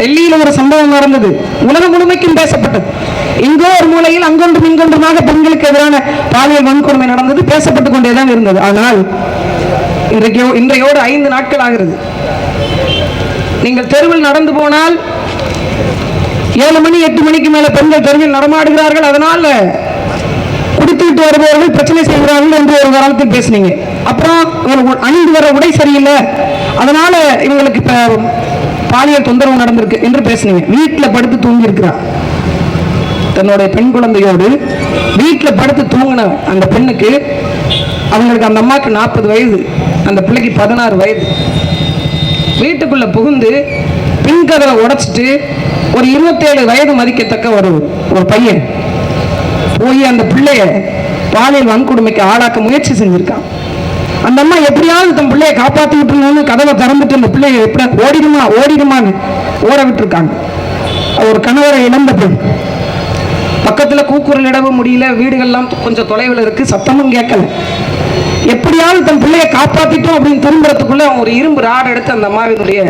டெல்லியில் ஒரு சம்பவம் நடந்தது. உலகம் முழுமைக்கும் பேசப்பட்டது. இங்கோ ஒரு மூலையில் அங்கொன்றும் இங்கொன்றுமாக பெண்களுக்கு எதிரான பாலியல் வன்கொடுமை நடந்தது பேசப்பட்டு கொண்டேதான் இருந்தது. ஆனால் இன்றைக்கு இன்றையோடு ஐந்து நாட்கள் ஆகிறது. நீங்கள் தெருவில் நடந்து போனால் ஏழு மணி எட்டு மணிக்கு மேல பெண்கள் தெருவில் நடமாடுகிறார்கள். அதனால குடித்துவிட்டு வருபவர்கள் பிரச்சனை செய்கிறார்கள் என்று ஒரு காலத்தில் பேசுனீங்க. அப்புறம் அணிந்து வர உடை சரியில்லை. அதனால இவங்களுக்கு இப்ப பாலியல் தொந்தரவு நடந்திருக்கு என்று பேசுனீங்க. வீட்டில் படுத்து தூங்கி இருக்கிறார் தன்னுடைய பெண் குழந்தையோடு வீட்டில் படுத்து தூங்கின அந்த பெண்ணுக்கு அவங்களுக்கு அந்த அம்மாவுக்கு நாற்பது வயது அந்த பிள்ளைக்கு பதினாறு வயது. வீட்டுக்குள்ளே புகுந்து பின் கதவை உடைச்சிட்டு ஒரு இருபத்தேழு வயது மதிக்கத்தக்க ஒரு ஒரு பையன். போய் அந்த பிள்ளைய பாலியல் வன்கொடுமைக்கு ஆளாக்க முயற்சி செஞ்சுருக்கான். அந்த அம்மா எப்படியாவது தன் பிள்ளைய காப்பாத்தி விட்டுருணும்னு கதவை திறந்துட்டு அந்த பிள்ளைய எப்படி ஓடிடுமா ஓடிடுமான்னு ஓட விட்டுருக்காங்க. ஒரு கணவரை இழந்த பெண் பக்கத்துல கூக்குரல் இடவும் முடியல வீடுகள்லாம் கொஞ்சம் தொலைவில் இருக்கு சத்தமும் கேட்கல. எப்படியாவது தன் பிள்ளையை காப்பாத்திட்டோம் அப்படின்னு திரும்புறதுக்குள்ள அவன் ஒரு இரும்பு ராடு எடுத்து அந்த அம்மாவினுடைய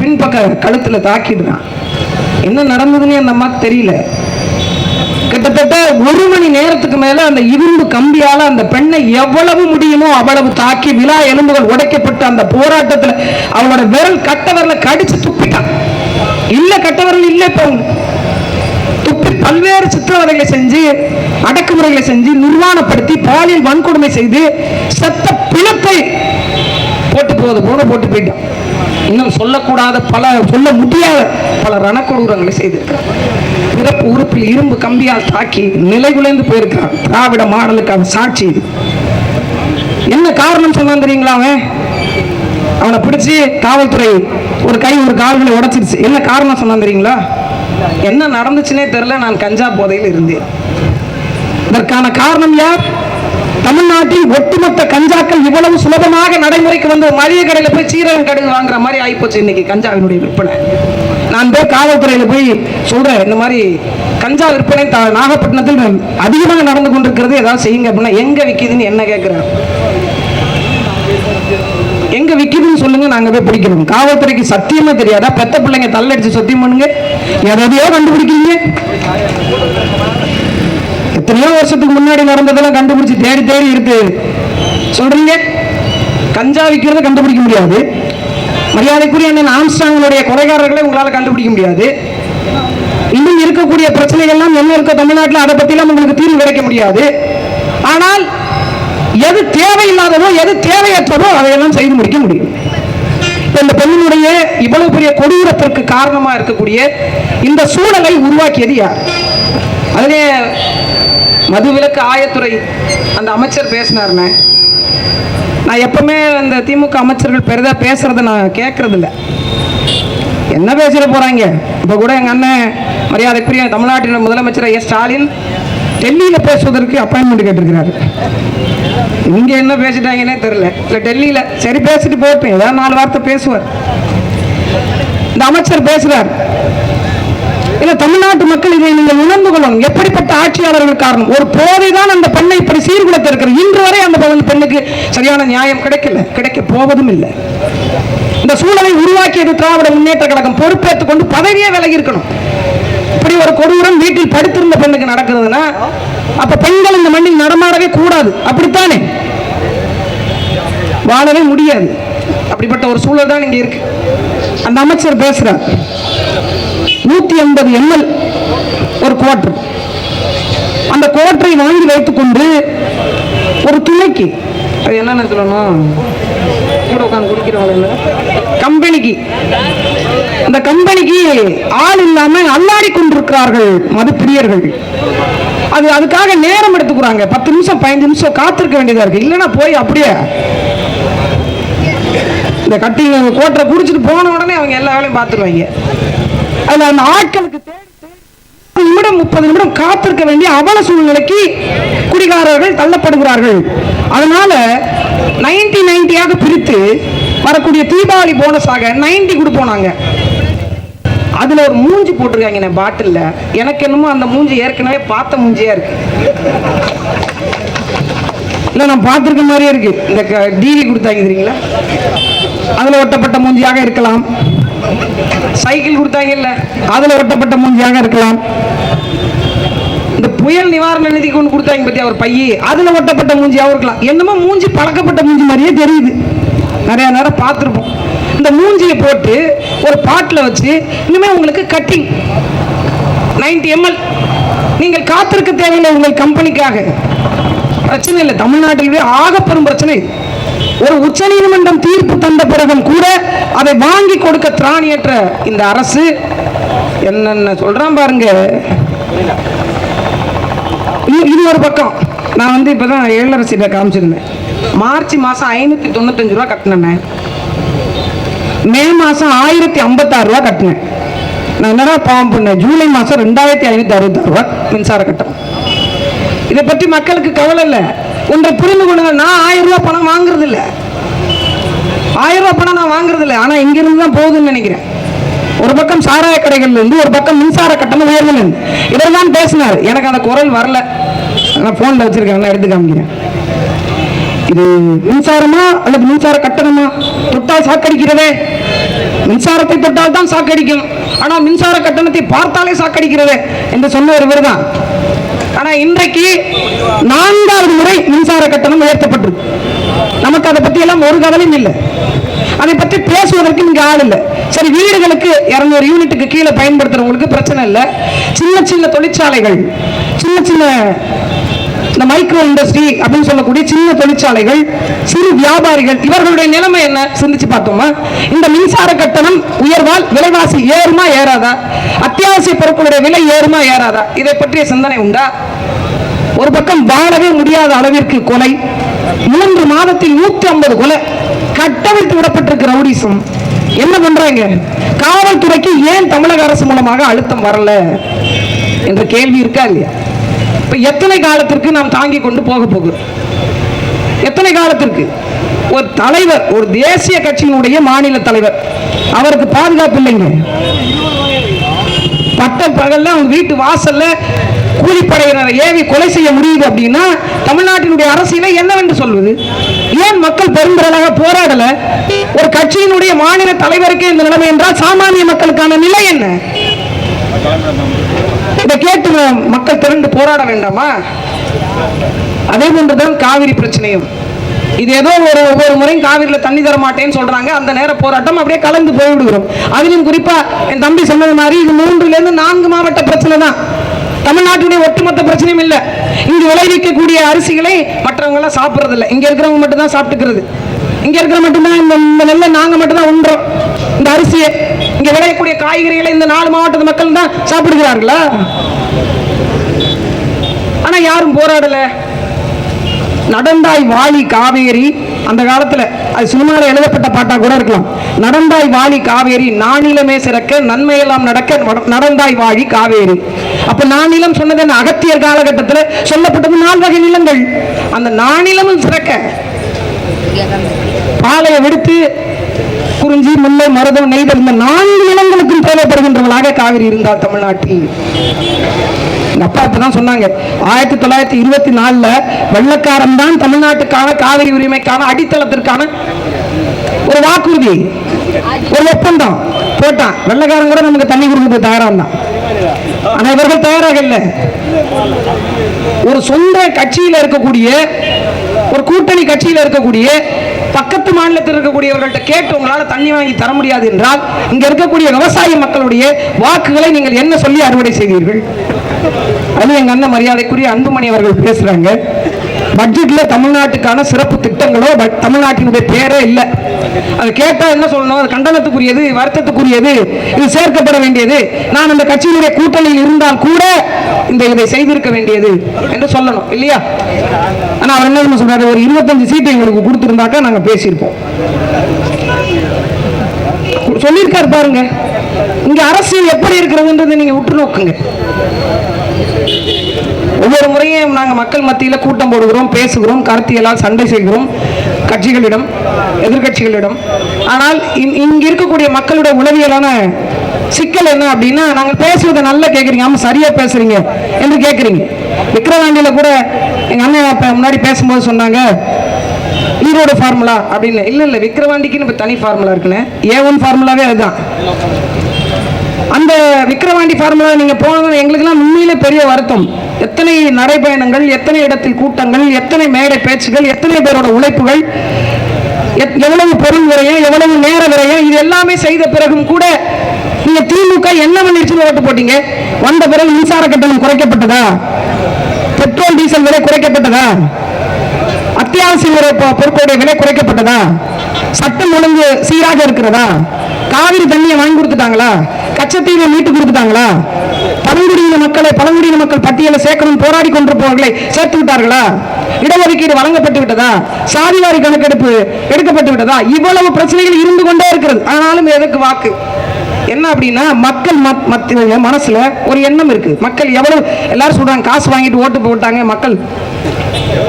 பின்பக்க கழுத்துல தாக்கிடுறான். என்ன நடந்ததுன்னு அந்த அம்மாவுக்கு தெரியல. கிட்டத்தட்ட ஒரு மணி நேரத்துக்கு மேல அந்த இரும்பு கம்பியால அந்த பெண்ணை எவ்வளவு முடியுமோ அவ்வளவு தாக்கி விழா எலும்புகள் உடைக்கப்பட்டு அந்த போராட்டத்துல அவளோட விரல் கட்ட விரல கடிச்சு துப்பிட்டான். இல்ல கட்ட விரல் இல்ல இப்போ துப்பி பல்வேறு சித்திரவதைகளை செஞ்சு அடக்குமுறைகளை செஞ்சு நிர்வாணப்படுத்தி பாலியல் வன்கொடுமை செய்து செத்த பிணத்தை போட்டு போவது போல போட்டு போயிட்டான். இன்னும் சொல்லக்கூடாத பல சொல்ல முடியாத பல ரணக்கொடூரங்களை செய்திருக்கிறான். பிறப்பு உறுப்பில் இரும்பு கம்பியால் தாக்கி நிலைகுலைந்து போயிருக்கிறான். திராவிட மாடலுக்கான சாட்சி இது. என்ன காரணம் சொன்னான் தெரியுங்களா அவன்? அவனை பிடிச்சி காவல்துறை ஒரு கை ஒரு கால்களை உடைச்சிருச்சு. என்ன காரணம் சொன்னான் தெரியுங்களா? என்ன நடந்துச்சுன்னே தெரியல நான் கஞ்சா போதையில் இருந்தேன். இதற்கான காரணம் யார்? தமிழ்நாட்டில் ஒட்டுமொத்த கஞ்சாக்கள் இவ்வளவு சுலபமாக நடைமுறைக்கு வந்து மளிகை கடையில் போய் சீரகம் கடுகு வாங்குற மாதிரி ஆயிப்போச்சு. இன்னைக்கு கஞ்சாவினுடைய விற்பனை. நான் போய் காவல்துறையில் போய் சொல்கிறேன் இந்த மாதிரி கஞ்சா விற்பனை த- நாகப்பட்டினத்தில் அதிகமாக நடந்து கொண்டிருக்கிறது ஏதாவது செய்யுங்க அப்படின்னா எங்கே விற்கிதுன்னு என்ன கேட்குறேன் எங்க விற்கிதுன்னு சொல்லுங்க நாங்க போய் பிடிக்கணும் காவல்துறைக்கு சத்தியமா தெரியாதா? பெத்த பிள்ளைங்க தள்ளடிச்சு சத்தியம் பண்ணுங்க. எதையோ கண்டுபிடிக்கிறீங்க. எத்தனையோ வருஷத்துக்கு முன்னாடி நடந்ததெல்லாம் கண்டுபிடிச்சு தேடி தேடி இருக்கு. சொல்றீங்க? கஞ்சா விற்கிறத கண்டுபிடிக்க முடியாது. மரியாதைக்குரிய அண்ணன் ஆம்ஸ்டாங்களுடைய குறைகாரர்களை உங்களால் கண்டுபிடிக்க முடியாது. இன்னும் இருக்கக்கூடிய பிரச்சனைகள்லாம் என்ன இருக்க தமிழ்நாட்டில் அதை பற்றிலாம் உங்களுக்கு தீர்வு கிடைக்க முடியாது. ஆனால் எது தேவையில்லாததோ எது தேவையற்றதோ அதையெல்லாம் செய்து முடிக்க முடியும். இந்த பெண்ணினுடைய இவ்வளவு பெரிய கொடூரத்திற்கு காரணமா இருக்கக்கூடிய இந்த சூழலை உருவாக்கியது யார்? அதிலே மதுவிலக்கு ஆயத்துறை அந்த அமைச்சர் பேசினார்னே நான் எப்பவுமே அந்த திமுக அமைச்சர்கள் பெரிதாக பேசுறதை நான் கேட்குறதில்ல என்ன பேசிட போறாங்க? இப்போ கூட எங்கள் அண்ணன் மரியாதைக்குரிய தமிழ்நாட்டின் முதலமைச்சர் எஸ் ஸ்டாலின் டெல்லியில் பேசுவதற்கு அப்பாயின்மெண்ட் கேட்டிருக்கிறாரு. இங்கே என்ன பேசிட்டாங்கன்னே தெரில இல்லை டெல்லியில் சரி பேசிட்டு போயிருப்பேன் ஏதாவது நாலு வார்த்தை பேசுவார். இந்த அமைச்சர் பேசுகிறார் இல்ல தமிழ்நாட்டு மக்கள் இதை நீங்கள் உணர்ந்து கொள்ளணும். எப்படிப்பட்ட ஆட்சியாளர்கள் காரணம்? ஒரு போதை தான் அந்த பெண்ணை இப்படி சீர்குலைத்து இருக்கிறது. இன்று வரை அந்த பெண்ணுக்கு சரியான நியாயம் கிடைக்கல. கிடைக்க போவதும் இல்லை. இந்த சூழலை உருவாக்கியது திராவிட முன்னேற்ற கழகம். பொறுப்பேற்றுக் கொண்டு பதவியே விலகி இருக்கணும் இப்படி ஒரு கொடூரம் வீட்டில் படுத்திருந்த பெண்ணுக்கு நடக்கிறதுனா அப்ப பெண்கள் இந்த மண்ணில் நடமாடவே கூடாது. அப்படித்தானே? வாழவே முடியாது. அப்படிப்பட்ட ஒரு சூழல் தான் இங்க இருக்கு. அந்த அமைச்சர் பேசுறார். நூற்றி ஐம்பது எம்எல் ஒரு குவார்டர் அந்த குவாட்டரை வாங்கி வைத்துக்கொண்டு ஒரு துணைக்கு அது என்னென்ன சொல்லணும்? கூட உட்காந்து குடிக்கிறவங்க கம்பெனிக்கு. அந்த கம்பெனிக்கு ஆள் இல்லாம அல்லாடி கொண்டிருக்கிறார்கள் மதுப்பிரியர்கள். அது அதுக்காக நேரம் எடுத்துக்கிறாங்க. பத்து நிமிஷம் பதினஞ்சு நிமிஷம் காத்திருக்க வேண்டியதா இருக்கு. இல்லைன்னா போய் அப்படியே இந்த கட்டி கோட்டரை குடிச்சிட்டு போன உடனே அவங்க எல்லா வேலையும் பார்த்துருவாங்க. அதில் அந்த ஆட்களுக்கு தேடி நிமிடம் முப்பது நிமிடம் காத்திருக்க வேண்டிய அவல சூழ்நிலைக்கு குடிகாரர்கள் தள்ளப்படுகிறார்கள். அதனால நைன்டி நைன்டியாக பிரித்து வரக்கூடிய தீபாவளி போனஸாக நைன்டி கொடுப்போம் நாங்கள் அதுல ஒரு மூஞ்சி போட்டிருக்காங்க பாட்டிலில். எனக்கு என்னமோ அந்த மூஞ்சி ஏற்கனவே பார்த்த மூஞ்சியா இருக்கு. இல்லை நான் பார்த்துருக்க மாதிரியே இருக்கு. இந்த டிவி கொடுத்தாங்க தெரியுங்களா? அதில் ஒட்டப்பட்ட மூஞ்சியாக இருக்கலாம். சைக்கிள் கொடுத்தாங்கல்ல அதுல ஒட்டப்பட்ட மூஞ்சியாக இருக்கலாம். இந்த புயல் நிவாரண நிதிக்கு ஒன்று கொடுத்தாங்க பத்தி அவர் பையி? அதுல ஒட்டப்பட்ட மூஞ்சியாகவும் இருக்கலாம். என்னமோ மூஞ்சி பழக்கப்பட்ட மூஞ்சி மாதிரியே தெரியுது. நிறைய நேரம் பார்த்துருப்போம். இந்த மூஞ்சியை போட்டு ஒரு பாட்டில் வச்சு இனிமே உங்களுக்கு கட்டிங் 90 எம்எல் நீங்கள் காத்திருக்க தேவையில்லை உங்கள் கம்பெனிக்காக பிரச்சனை இல்லை. தமிழ்நாட்டிலே ஆகப்பெரும் பிரச்சனை. ஒரு ஒரு உச்சநீதிமன்றம் தீர்ப்பு தந்த பிறகும் கூட அதை வாங்கி கொடுக்க திராணியற்ற இந்த அரசு என்னென்ன சொல்றான் பாருங்க. இது ஒரு பக்கம். நான் வந்து இப்பதான் ஏழரசியில காமிச்சிருந்தேன். மார்ச் மாசம் ஐநூத்தி தொண்ணூத்தஞ்சு ரூபா கட்டினேன். மே மாசம் ஆயிரத்தி ஐம்பத்தாறு ரூபா கட்டினேன். நான் என்னடா பாவம் பண்ணேன்? ஜூலை மாசம் ரெண்டாயிரத்தி ஐநூத்தி அறுபத்தாறு ரூபா மின்சார கட்டணம். இதை பற்றி மக்களுக்கு கவலை இல்லை. ஒன்றை புரிந்து கொள்ளுங்க நான் ஆயிரம் ரூபாய் பணம் வாங்குறது இல்லை ஆயிரம் ரூபாய் பணம் நான் வாங்குறது இல்லை ஆனால் இங்கிருந்து தான் போகுதுன்னு நினைக்கிறேன். ஒரு பக்கம் சாராய கடைகள்ல இருந்து ஒரு பக்கம் மின்சார கட்டணம் உயர்வு இவர் தான் பேசினார். எனக்கு அந்த குரல் வரல. நான் ஃபோனில் வச்சிருக்கேன் நான் எடுத்து காமிக்கிறேன். இது மின்சாரமா அல்லது மின்சார கட்டணமா? தொட்டால் சாக்கடிக்கிறதே. மின்சாரத்தை தொட்டால் தான் சாக்கடிக்கும். ஆனால் மின்சார கட்டணத்தை பார்த்தாலே சாக்கடிக்கிறதே என்று சொன்ன ஒருவர் தான். ஆனா இன்றைக்கு நான்காவது முறை மின்சார கட்டணம் உயர்த்தப்பட்டிருக்கு. நமக்கு அதை பத்தி எல்லாம் ஒரு கவலையும் இல்லை. அதை பற்றி பேசுவதற்கு இங்க ஆள் இல்லை. சரி வீடுகளுக்கு இரநூறு யூனிட்டுக்கு கீழே பயன்படுத்துறவங்களுக்கு பிரச்சனை இல்லை. சின்ன சின்ன தொழிற்சாலைகள் சின்ன சின்ன மைக்ரோ இண்டஸ்ட்ரி அப்படின்னு சொல்லக்கூடிய சின்ன தொழிற்சாலைகள் சிறு வியாபாரிகள் இவர்களுடைய நிலைமை என்ன? சிந்திச்சு பார்த்தோமா? இந்த மின்சார கட்டணம் உயர்வால் விலைவாசி ஏறுமா ஏறாதா? அத்தியாவசிய பொருட்களுடைய விலை ஏறுமா ஏறாதா? இதை பற்றிய சிந்தனை உண்டா? ஒரு பக்கம் வாழவே முடியாத அளவிற்கு கொலை மூன்று மாதத்தில் நூத்தி ஐம்பது கொலை கட்டவிழ்த்து விடப்பட்டிருக்கிற ரவுடிசம். என்ன பண்றாங்க? காவல்துறைக்கு ஏன் தமிழக அரசு மூலமாக அழுத்தம் வரல? என்ற கேள்வி இருக்கா இல்லையா? இப்ப எத்தனை காலத்திற்கு நாம் தாங்கி கொண்டு போக போகிறோம்? எத்தனை காலத்திற்கு? ஒரு தலைவர் ஒரு தேசிய கட்சியினுடைய மாநில தலைவர் அவருக்கு பாதுகாப்பு இல்லைங்க. பட்டம் பகல்ல அவங்க வீட்டு வாசல்ல கூலிப்படையினரை ஏவி கொலை செய்ய முடியுது அப்படின்னா தமிழ்நாட்டினுடைய அரசியலை என்னவென்று சொல்வது? ஏன் மக்கள் பெருந்திரளாக போராடல? ஒரு கட்சியினுடைய மாநில தலைவருக்கு இந்த நிலைமை என்றால் சாமானிய மக்களுக்கான நிலை என்ன? இதை கேட்டு மக்கள் திரண்டு போராட வேண்டாமா? அதே போன்றுதான் காவிரி பிரச்சனையும். இது ஏதோ ஒரு ஒவ்வொரு முறையும் காவிரியில தண்ணி தர மாட்டேன்னு சொல்றாங்க. அந்த நேர போராட்டம் அப்படியே கலந்து போய்விடுகிறோம். அதிலும் குறிப்பா என் தம்பி சொன்னது மாதிரி இது மூன்றுல இருந்து நான்கு மாவட்ட பிரச்சனை தான். தமிழ்நாட்டுடைய ஒட்டுமொத்த பிரச்சனையும் இல்லை. இங்கு விளைவிக்கக்கூடிய அரிசிகளை மற்றவங்க எல்லாம் சாப்பிடுறது இல்லை இங்க இருக்கிறவங்க மட்டும் தான் சாப்பிட்டுக்கிறது. இங்க இருக்கிற மட்டும்தான் இந்த இந்த நெல்லை நாங்க மட்டும் தான் உண்றோம். இந்த அரிசியை இங்க விளையக்கூடிய காய்கறிகளை இந்த நாலு மாவட்டத்து மக்கள் தான் சாப்பிடுகிறார்களா? ஆனா யாரும் போராடலை. நடந்தாய் வாலி காவேரி அந்த காலத்துல அது சினிமாவில் எழுதப்பட்ட பாட்டா கூட இருக்கலாம். நடந்தாய் வாலி காவேரி நானிலமே சிறக்க நன்மையெல்லாம் நடக்க நட- நடந்தாய் வாழி காவேரி. அப்போ நானிலம் சொன்னது என்ன? அகத்தியர் காலகட்டத்தில் சொல்லப்பட்டது நால்வகை நிலங்கள். அந்த நானிலமும் சிறக்க. பாலையை விடுத்து குறிஞ்சி முல்லை மருதம் நெய்தல் இந்த நான்கு இனங்களுக்கும் தேவைப்படுகின்றவளாக காவிரி இருந்தால் தமிழ்நாட்டில். எங்க அப்பா இப்பதான் சொன்னாங்க. ஆயிரத்தி தொள்ளாயிரத்தி இருபத்தி நாலுல வெள்ளக்காரன் தான் தமிழ்நாட்டுக்கான காவிரி உரிமைக்கான அடித்தளத்திற்கான ஒரு வாக்குறுதி ஒரு ஒப்பந்தம் போட்டான். வெள்ளக்காரன் கூட நமக்கு தண்ணி கொடுக்க தயாரா இருந்தான். ஆனா இவர்கள் தயாராக இல்லை. ஒரு சொந்த கட்சியில இருக்கக்கூடிய ஒரு கூட்டணி கட்சியில் இருக்கக்கூடிய பக்கத்து மாநிலத்தில் இருக்கக்கூடியவர்கள்ட்ட கேட்டு உங்களால் தண்ணி வாங்கி தர முடியாது என்றால் இங்க இருக்கக்கூடிய விவசாய மக்களுடைய வாக்குகளை நீங்கள் என்ன சொல்லி அறுவடை செய்தீர்கள்? அது எங்க அண்ணன் மரியாதைக்குரிய அன்புமணி அவர்கள் பேசுறாங்க. பட்ஜெட்ல தமிழ்நாட்டுக்கான சிறப்பு திட்டங்களோ பட் தமிழ்நாட்டினுடைய பேரே இல்லை. அது கேட்டால் என்ன சொல்லணும்? அது கண்டனத்துக்குரியது வருத்தத்துக்குரியது இது சேர்க்கப்பட வேண்டியது. நான் அந்த கட்சியினுடைய கூட்டணியில் இருந்தால் கூட இந்த இதை செய்திருக்க வேண்டியது என்று சொல்லணும் இல்லையா? ஆனா அவர் என்ன சொல்றாரு? ஒரு இருபத்தஞ்சு சீட்டு எங்களுக்கு கொடுத்துருந்தாக்கா நாங்க பேசியிருப்போம். சொல்லியிருக்காரு பாருங்க. இங்க அரசியல் எப்படி இருக்கிறதுன்றது நீங்க உற்று நோக்குங்க. ஒவ்வொரு முறையும் நாங்கள் மக்கள் மத்தியில் கூட்டம் போடுகிறோம் பேசுகிறோம் கருத்தியலால் சண்டை செய்கிறோம் கட்சிகளிடம் எதிர்க்கட்சிகளிடம். ஆனால் இங்- இங்க இருக்கக்கூடிய மக்களுடைய உளவியலான சிக்கல் என்ன அப்படின்னா நாங்கள் பேசுவதை நல்லா கேட்குறீங்க ஆமாம் சரியாக பேசுறீங்க என்று கேட்குறீங்க விக்ரவாண்டியில் கூட எங்கள் அண்ணன் முன்னாடி பேசும்போது சொன்னாங்க ஈரோடு ஃபார்முலா அப்படின்னு. இல்லை இல்லை விக்ரவாண்டிக்குன்னு இப்போ தனி ஃபார்முலா இருக்குண்ணே. ஏ ஒன் ஃபார்முலாவே அதுதான். அந்த விக்ரவாண்டி ஃபார்முலா நீங்கள் போனது எங்களுக்கெல்லாம் உண்மையிலே பெரிய வருத்தம். எத்தனை நடைபயணங்கள் எத்தனை இடத்தில் கூட்டங்கள் எத்தனை மேடை பேச்சுகள் எத்தனை பேரோட உழைப்புகள் எத்- எவ்வளவு பொருள் விரயம் எவ்வளவு நேர விரயம் இது எல்லாமே செய்த பிறகும் கூட நீங்க திமுக என்ன பண்ணிருச்சுன்னு ஓட்டு போட்டீங்க? வந்த பிறகு மின்சார கட்டணம் குறைக்கப்பட்டதா? பெட்ரோல் டீசல் விலை குறைக்கப்பட்டதா? அத்தியாவசிய பொருட்களுடைய விலை குறைக்கப்பட்டதா? சட்டம் ஒழுங்கு சீராக இருக்கிறதா? காவிரி தண்ணியை வாங்கி கொடுத்துட்டாங்களா? கச்சத்தீவை மீட்டு கொடுத்துட்டாங்களா? பழங்குடியின மக்களை பழங்குடியின மக்கள் பட்டியலை சேர்க்கணும் போராடி கொண்டிருப்பவர்களை சேர்த்து விட்டார்களா? இடஒதுக்கீடு வழங்கப்பட்டு விட்டதா? சாதிவாரி கணக்கெடுப்பு எடுக்கப்பட்டு விட்டதா? இவ்வளவு பிரச்சனைகள் இருந்து கொண்டே இருக்கிறது. ஆனாலும் எதுக்கு வாக்கு? என்ன அப்படின்னா மக்கள் மத்- மனசுல ஒரு எண்ணம் இருக்கு. மக்கள் எவ்வளவு எல்லாரும் சொல்றாங்க காசு வாங்கிட்டு ஓட்டு போட்டாங்க மக்கள்.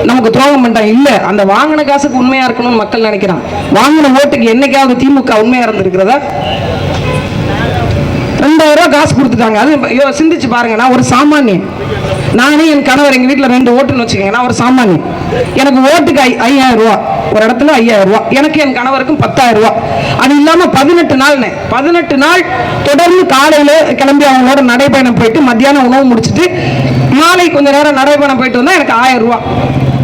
நமக்கு துரோகம் பண்ணிட்டாங்க இல்ல அந்த வாங்கின காசுக்கு உண்மையா இருக்கணும்னு மக்கள் நினைக்கிறான் வாங்கின ஓட்டுக்கு என்னைக்காவது திமுக உண்மையா இருந்திருக்கிறதா? ஐம்பது ரூபா காசு கொடுத்துட்டாங்க. அது ஐயோ, சிந்திச்சு பாருங்க. நான் ஒரு சாமானியன். நானே என் கணவர் எங்க வீட்டில் ரெண்டு ஓட்டுன்னு வச்சுக்கோங்க. நான் ஒரு சாமானியன். எனக்கு ஓட்டுக்கு ஐ ஐயாயிரம் ரூபா. ஒரு இடத்துல ஐயாயிரம் ரூபா. எனக்கு என் கணவருக்கும் பத்தாயிரம் ரூபா. அது இல்லாமல் பதினெட்டு நாள்னே. பதினெட்டு நாள் தொடர்ந்து காலையில் கிளம்பி அவங்களோட நடைபயணம் போயிட்டு மத்தியானம் உணவு முடிச்சிட்டு மாலை கொஞ்ச நேரம் நடைபயணம் போயிட்டு வந்தால் எனக்கு ஆயிரம் ரூபா.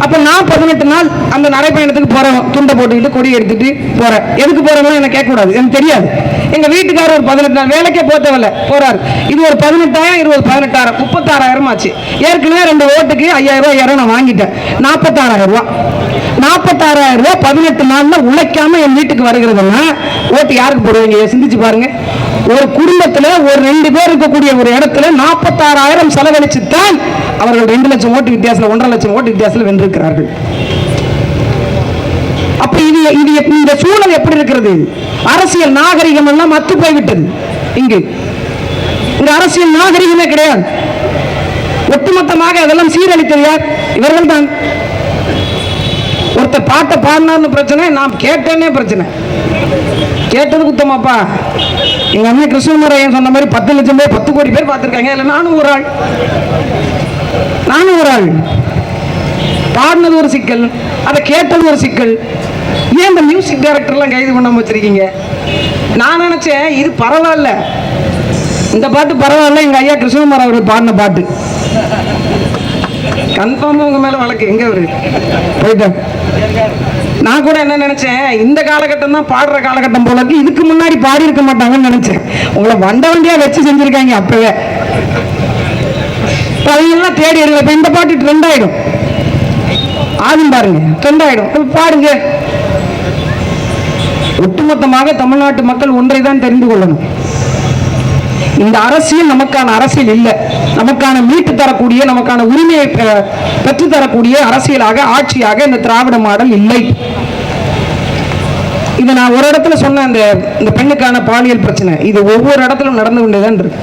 அப்போ நான் பதினெட்டு நாள் அந்த நடைப்பயணத்துக்கு போகிறேன் துண்டை போட்டுக்கிட்டு கொடி எடுத்துட்டு போகிறேன் எதுக்கு போகிறேன்னா எனக்கு கேட்கக்கூடாது. எனக்கு தெரியாது. எங்கள் வீட்டுக்காரர் ஒரு பதினெட்டு நாள் வேலைக்கே போக தேவையில்ல. போகிறார் இது ஒரு பதினெட்டாயிரம் இருபது பதினெட்டாயிரம் முப்பத்தாறாயிரம் ஆச்சு. ஏற்கனவே ரெண்டு ஓட்டுக்கு ஐயாயிரம் ரூபாய் ஐயாயிரம் நான் வாங்கிட்டேன். நாற்பத்தாறாயிரம் ரூபா நாற்பத்தாறாயிரம் ரூபா பதினெட்டு நாளில் உழைக்காம என் வீட்டுக்கு வருகிறதுன்னா ஓட்டு யாருக்கு போடுவீங்க? சிந்திச்சு பாருங்கள் ஒரு குடும்பத்துல ஒரு ரெண்டு பேர் இருக்கக்கூடிய ஒரு இடத்துல நாற்பத்தாறாயிரம் செலவழிச்சு தான் அவர்கள் ரெண்டு லட்சம் ஓட்டு வித்தியாசத்தில் ஒன்றரை லட்சம் ஓட்டு வித்தியாசத்தில் வென்றிருக்கிறார்கள். அப்ப இது இது இந்த சூழல் எப்படி இருக்கிறது? அரசியல் நாகரிகம் எல்லாம் மத்து போய்விட்டது. இங்கு. இந்த அரசியல் நாகரிகமே கிடையாது. ஒட்டுமொத்தமாக அதெல்லாம் சீரழித்தது யார்? இவர்கள் தான் ஒருத்தர் பாட்டை பாடினார்னு பிரச்சனை நான் கேட்டேன்னே பிரச்சனை. கேட்டது குத்தமாப்பா. எங்க அண்ணன் கிருஷ்ணமுரையன் சொன்ன மாதிரி பத்து லட்சம் பேர் பத்து கோடி பேர் பார்த்துருக்காங்க. இல்லை நானும் ஒரு ஆள். நானும் ஒரு ஆள். பாடினது ஒரு சிக்கல் அதை கேட்டது ஒரு சிக்கல். ஏன் இந்த மியூசிக் டைரக்டர்லாம் கைது பண்ண வச்சிருக்கீங்க? நான் நினச்சேன் இது பரவாயில்ல. இந்த பாட்டு பரவாயில்ல எங்கள் ஐயா கிருஷ்ணகுமார் அவர்கள் பாடின பாட்டு. கன்ஃபார்மாக உங்கள் மேலே வழக்கு. எங்கே அவரு? போயிட்டேன் நான் கூட என்ன நினைச்சேன் இந்த காலகட்டம் தான் பாடுற காலகட்டம் போல இருக்கு. இதுக்கு முன்னாடி பாடி இருக்க மாட்டாங்கன்னு நினைச்சேன். உங்களை வண்ட வண்டியா வச்சு செஞ்சிருக்காங்க அப்பவே. இப்ப தேடி எடுங்க. இப்ப இந்த பாட்டு ட்ரெண்ட் ஆயிடும். ஆகும் பாருங்க. ட்ரெண்ட் ஆயிடும். பாடுங்க. ஒட்டுமொத்தமாக தமிழ்நாட்டு மக்கள் ஒன்றை தான் தெரிந்து கொள்ளணும். இந்த அரசியல் நமக்கான அரசியல் இல்லை. நமக்கான மீட்டு தரக்கூடிய நமக்கான உரிமையை பெற்றுத்தரக்கூடிய தரக்கூடிய அரசியலாக ஆட்சியாக இந்த திராவிட மாடல் இல்லை. இதை நான் ஒரு இடத்துல சொன்ன அந்த இந்த பெண்ணுக்கான பாலியல் பிரச்சனை இது ஒவ்வொரு இடத்துல நடந்து கொண்டேதான் இருக்கு.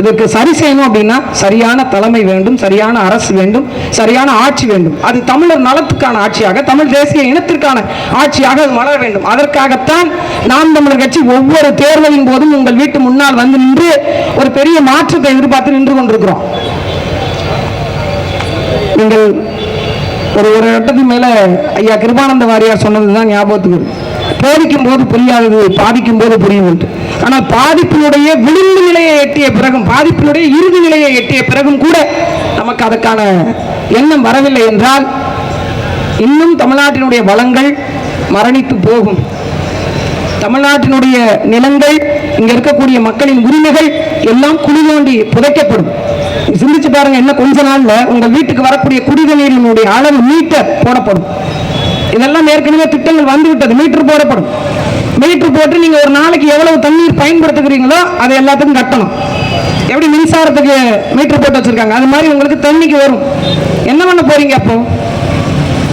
இதுக்கு சரி செய்யணும் அப்படின்னா சரியான தலைமை வேண்டும் சரியான அரசு வேண்டும் சரியான ஆட்சி வேண்டும். அது தமிழர் நலத்துக்கான ஆட்சியாக தமிழ் தேசிய இனத்திற்கான ஆட்சியாக அது மலர வேண்டும். அதற்காகத்தான் நாம் தமிழர் கட்சி ஒவ்வொரு தேர்தலின் போதும் உங்கள் வீட்டு முன்னால் வந்து நின்று ஒரு பெரிய மாற்றத்தை எதிர்பார்த்து நின்று கொண்டிருக்கிறோம். நீங்கள் ஒரு ஒரு இடத்துக்கு மேல ஐயா கிருபானந்த வாரியார் சொன்னதுதான் ஞாபகத்துக்கு போதிக்கும் போது புரியாதது பாதிக்கும் போது புரியும் ஆனால் பாதிப்பினுடைய விளிம்பு நிலையை எட்டிய பிறகும் பாதிப்பினுடைய இறுதி நிலையை எட்டிய பிறகும் கூட நமக்கு அதற்கான எண்ணம் வரவில்லை என்றால் இன்னும் தமிழ்நாட்டினுடைய வளங்கள் மரணித்து போகும். தமிழ்நாட்டினுடைய நிலங்கள் இங்கே இருக்கக்கூடிய மக்களின் உரிமைகள் எல்லாம் குழி தோண்டி புதைக்கப்படும். சிந்திச்சு பாருங்க என்ன கொஞ்ச நாள்ல உங்க வீட்டுக்கு வரக்கூடிய குடித நீரினுடைய அளவு மீட்டர் போடப்படும். இதெல்லாம் ஏற்கனவே திட்டங்கள் வந்து விட்டது மீட்டர் போடப்படும். மீட்டர் போட்டு நீங்க ஒரு நாளைக்கு எவ்வளவு தண்ணீர் பயன்படுத்துகிறீங்களோ அதை எல்லாத்துக்கும் கட்டணும். எப்படி மின்சாரத்துக்கு மீட்டர் போட்டு வச்சிருக்காங்க? அது மாதிரி உங்களுக்கு தண்ணிக்கு வரும். என்ன பண்ண போறீங்க அப்போ?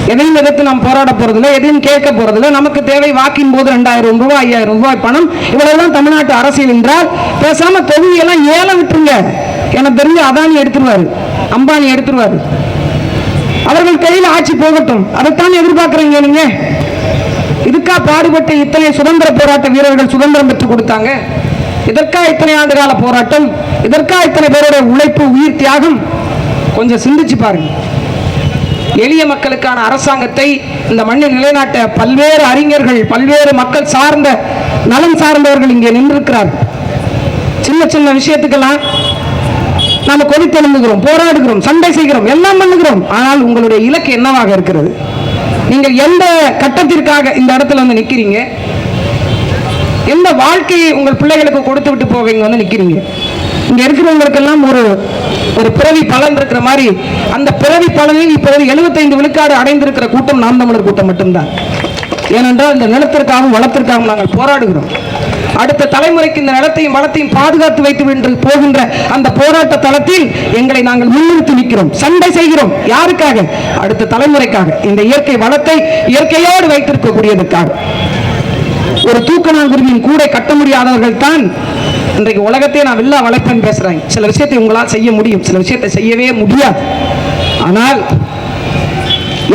எதையும் எதிர்த்து நாம் போராட போறதில்ல எதையும் கேட்க போறதில்ல. நமக்கு தேவை வாக்கின் போது ரெண்டாயிரம் ரூபாய் ஐயாயிரம் ரூபாய் பணம். இவ்வளவுதான் தமிழ்நாட்டு அரசியல் என்றால் பேசாம தொகுதியெல்லாம் ஏலம் விட்டுருங்க. எனக்கு தெரிஞ்சு அதானி எடுத்துருவாரு. அம்பானி எடுத்துருவாரு. அவர்கள் கையில் ஆட்சி போகட்டும். அதைத்தான் எதிர்பார்க்கறீங்க நீங்க? இதுக்கா பாடுபட்டு இத்தனை சுதந்திர போராட்ட வீரர்கள் சுதந்திரம் பெற்றுக் கொடுத்தாங்க. இதற்கா இத்தனை ஆண்டு கால போராட்டம்? இதற்கா இத்தனை பேருடைய உழைப்பு உயிர் தியாகம்? கொஞ்சம் சிந்திச்சு பாருங்க. எளிய மக்களுக்கான அரசாங்கத்தை இந்த மண்ணில் நிலைநாட்ட பல்வேறு அறிஞர்கள் பல்வேறு மக்கள் சார்ந்த நலன் சார்ந்தவர்கள் இங்கே நின்றிருக்கிறார் சின்ன சின்ன விஷயத்துக்கெல்லாம் நாம கொதித்தெழுந்துகிறோம் போராடுகிறோம் சண்டை செய்கிறோம் எல்லாம் பண்ணுகிறோம். ஆனால் உங்களுடைய இலக்கு என்னவாக இருக்கிறது? நீங்கள் எந்த கட்டத்திற்காக இந்த இடத்துல வந்து நிற்கிறீங்க எந்த வாழ்க்கையை உங்கள் பிள்ளைகளுக்கு கொடுத்து விட்டு போவீங்க வந்து நிற்கிறீங்க இங்கே இருக்கிறவங்களுக்கெல்லாம் ஒரு ஒரு பிறவி பலன் இருக்கிற மாதிரி அந்த பிறவி பலனில் இப்பொழுது 75 விழுக்காடு அடைந்திருக்கிற கூட்டம் நாம் தமிழர் கூட்டம் மட்டும்தான். ஏனென்றால் இந்த நிலத்திற்காகவும் வளத்திற்காகவும் நாங்கள் போராடுகிறோம். அடுத்த தலைமுறைக்கு இந்த நிலத்தையும் வளத்தையும் பாதுகாத்து வைத்து போகின்ற அந்த போராட்ட தளத்தில் எங்களை நாங்கள் முன்னிறுத்தி நிற்கிறோம். சண்டை செய்கிறோம். யாருக்காக? அடுத்த தலைமுறைக்காக. இந்த இயற்கை வளத்தை இயற்கையோடு வைத்திருக்கக்கூடியதுக்காக. ஒரு தூக்கணாங்குருவியின் கூடை கட்ட முடியாதவர்கள் தான் இன்றைக்கு உலகத்தை நான் வில்லா வளர்ப்பேன் பேசுறாங்க சில விஷயத்தை உங்களால் செய்ய முடியும். சில விஷயத்தை செய்யவே முடியாது. ஆனால்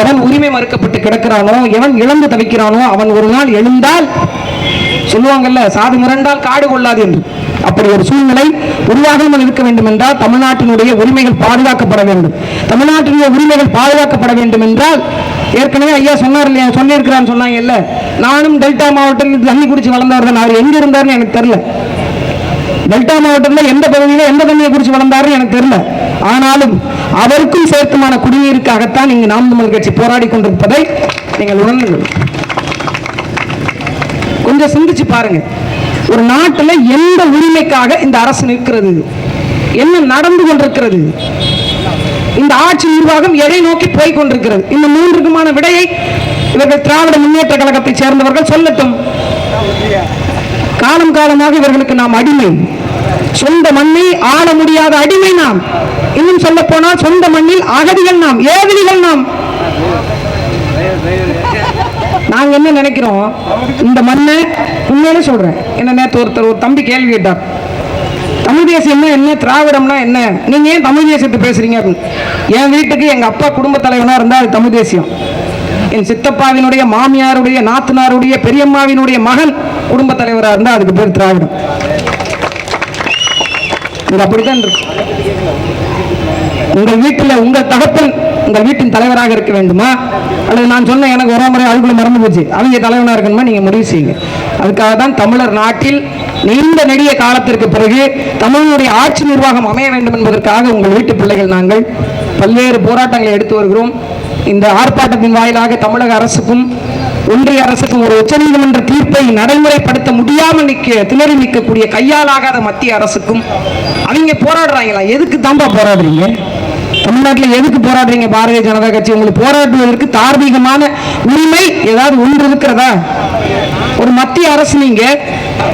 எவன் உரிமை மறுக்கப்பட்டு கிடக்கிறானோ எவன் இழந்து தவிக்கிறானோ அவன் ஒரு நாள் எழுந்தால் சொல்லுவாங்கல்ல சாது மிரண்டால் காடு கொள்ளாது என்று. அப்படி ஒரு சூழ்நிலை உருவாகாமல் இருக்க வேண்டும் என்றால் தமிழ்நாட்டினுடைய உரிமைகள் பாதுகாக்கப்பட வேண்டும். தமிழ்நாட்டினுடைய உரிமைகள் பாதுகாக்கப்பட வேண்டும் என்றால் ஏற்கனவே ஐயா சொன்னார் இல்லையா சொல்லியிருக்கிறான்னு சொன்னாங்க இல்லை நானும் டெல்டா மாவட்டத்தில் தண்ணி குடிச்சு வளர்ந்தவர் தான். அவர் எங்கே இருந்தாருன்னு எனக்கு தெரியல. டெல்டா மாவட்டத்தில் எந்த பகுதியில் எந்த தண்ணியை குடிச்சு வளர்ந்தாருன்னு எனக்கு தெரியல. ஆனாலும் அவருக்கும் சேர்த்துமான குடிநீருக்காகத்தான் இங்கு நாம் தமிழ் கட்சி போராடி கொண்டிருப்பதை நீங்கள் உணர்ந்து கொஞ்சம் சிந்திச்சு பாருங்க. ஒரு நாட்டுல எந்த உரிமைக்காக இந்த அரசு நிற்கிறது? என்ன நடந்து கொண்டிருக்கிறது? இந்த ஆட்சி நிர்வாகம் எதை நோக்கி போய் கொண்டிருக்கிறது? இந்த மூன்றுக்குமான விடையை இவர்கள் திராவிட முன்னேற்ற கழகத்தை சேர்ந்தவர்கள் சொல்லட்டும். காலம் காலமாக இவர்களுக்கு நாம் அடிமை. சொந்த மண்ணை ஆள முடியாத அடிமை நாம். இன்னும் சொல்ல போனால் சொந்த மண்ணில் அகதிகள் நாம் ஏதிலிகள் நாம். நாங்க என்ன நினைக்கிறோம்? இந்த மண்ணை உண்மையிலே சொல்றேன். என்ன நேத்து ஒருத்தர் ஒரு தம்பி கேள்வி கேட்டார். தமிழ் தேசியம்னா என்ன? திராவிடம்னா என்ன? நீங்க ஏன் தமிழ் தேசியத்தை பேசுறீங்க? அப்படின்னு. என் வீட்டுக்கு எங்க அப்பா குடும்ப தலைவனா இருந்தா அது தமிழ் தேசியம். என் சித்தப்பாவினுடைய மாமியாருடைய நாத்தனாருடைய பெரியம்மாவினுடைய மகன் குடும்ப தலைவரா இருந்தா அதுக்கு பேர் திராவிடம். இது அப்படித்தான் இருக்கு. உங்கள் வீட்டில் உங்கள் தகப்பன் உங்கள் வீட்டின் தலைவராக இருக்க வேண்டுமா? அல்லது நான் சொன்ன எனக்கு ஒரு முறை அதுக்குள்ள மறந்து போச்சு. அவங்க தலைவனாக இருக்கணுமா? நீங்கள் முடிவு செய்யுங்க. அதுக்காக தான் தமிழர் நாட்டில் நீண்ட நெடிய காலத்திற்கு பிறகு தமிழனுடைய ஆட்சி நிர்வாகம் அமைய வேண்டும் என்பதற்காக உங்கள் வீட்டு பிள்ளைகள் நாங்கள் பல்வேறு போராட்டங்களை எடுத்து வருகிறோம். இந்த ஆர்ப்பாட்டத்தின் வாயிலாக தமிழக அரசுக்கும் ஒன்றிய அரசுக்கும் ஒரு உச்சநீதிமன்ற தீர்ப்பை நடைமுறைப்படுத்த முடியாமல் நிற்க திணறி நிற்கக்கூடிய கையாலாகாத மத்திய அரசுக்கும் அவங்க போராடுறாங்களா? எதுக்கு தான்பா போராடுறீங்க? தமிழ்நாட்டில் எதுக்கு போராடுறீங்க? பாரதிய ஜனதா கட்சி உங்களுக்கு போராடுவதற்கு தார்மீகமான உரிமை ஏதாவது ஒன்று இருக்கிறதா? ஒரு மத்திய அரசு நீங்க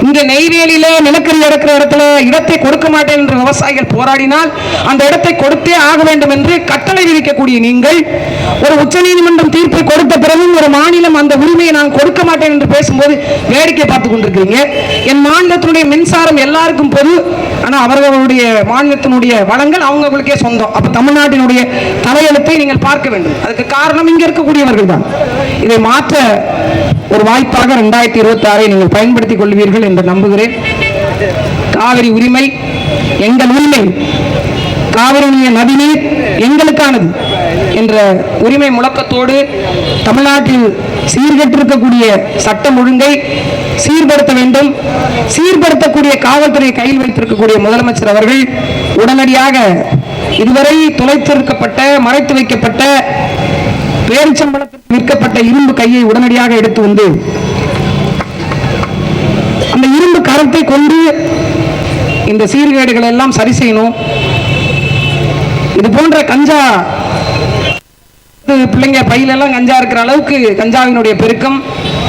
இங்க நெய்வேலியில நிலக்கரி எடுக்கிற இடத்துல இடத்தை கொடுக்க மாட்டேன் என்று விவசாயிகள் போராடினால் அந்த இடத்தை கொடுத்தே ஆக வேண்டும் என்று கட்டளை விதிக்கக்கூடிய நீங்கள் ஒரு உச்சநீதிமன்றம் தீர்ப்பை கொடுத்த பிறகும் ஒரு மாநிலம் அந்த உரிமையை நான் கொடுக்க மாட்டேன் என்று பேசும்போது வேடிக்கை பார்த்து கொண்டிருக்கிறீங்க. என் மாநிலத்தினுடைய மின்சாரம் எல்லாருக்கும் பொது ஆனா அவர்களுடைய மாநிலத்தினுடைய வளங்கள் அவங்களுக்கே சொந்தம். அப்ப தமிழ்நாட்டினுடைய தலையெழுத்தை நீங்கள் பார்க்க வேண்டும். அதுக்கு காரணம் இங்க இருக்கக்கூடியவர்கள் தான். இதை மாற்ற ஒரு வாய்ப்பாக ரெண்டாயிரத்தி இருபத்தி ஆறை நீங்கள் பயன்படுத்திக் கொள்வீர்கள் என்று நம்புகிறேன். காவிரி உரிமை எங்கள் உரிமை காவிரிய நதிநீர் எங்களுக்கானது என்ற உரிமை முழக்கத்தோடு தமிழ்நாட்டில் சீர்கெட்டிருக்கக்கூடிய சட்டம் ஒழுங்கை சீர்படுத்த வேண்டும். சீர்படுத்தக்கூடிய காவல்துறையை கையில் வைத்திருக்கக்கூடிய முதலமைச்சர் அவர்கள் உடனடியாக இதுவரை துளைத்திருக்கப்பட்ட மறைத்து வைக்கப்பட்ட பேரிச்சம்பளத்திற்கு விற்கப்பட்ட இரும்பு கையை உடனடியாக எடுத்து வந்து அந்த இரும்பு கரத்தை கொண்டு இந்த சீர்கேடுகளை எல்லாம் சரி செய்யணும். இது போன்ற கஞ்சா பிள்ளைங்க பையில எல்லாம் கஞ்சா இருக்கிற அளவுக்கு கஞ்சாவினுடைய பெருக்கம்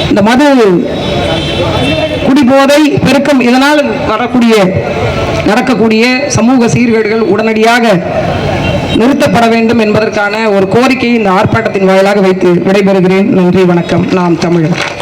இந்த மது குடிபோதை பெருக்கம் இதனால் வரக்கூடிய நடக்கக்கூடிய சமூக சீர்கேடுகள் உடனடியாக நிறுத்தப்பட வேண்டும் என்பதற்கான ஒரு கோரிக்கையை இந்த ஆர்ப்பாட்டத்தின் வாயிலாக வைத்து விடைபெறுகிறேன். நன்றி வணக்கம். நாம் தமிழர்.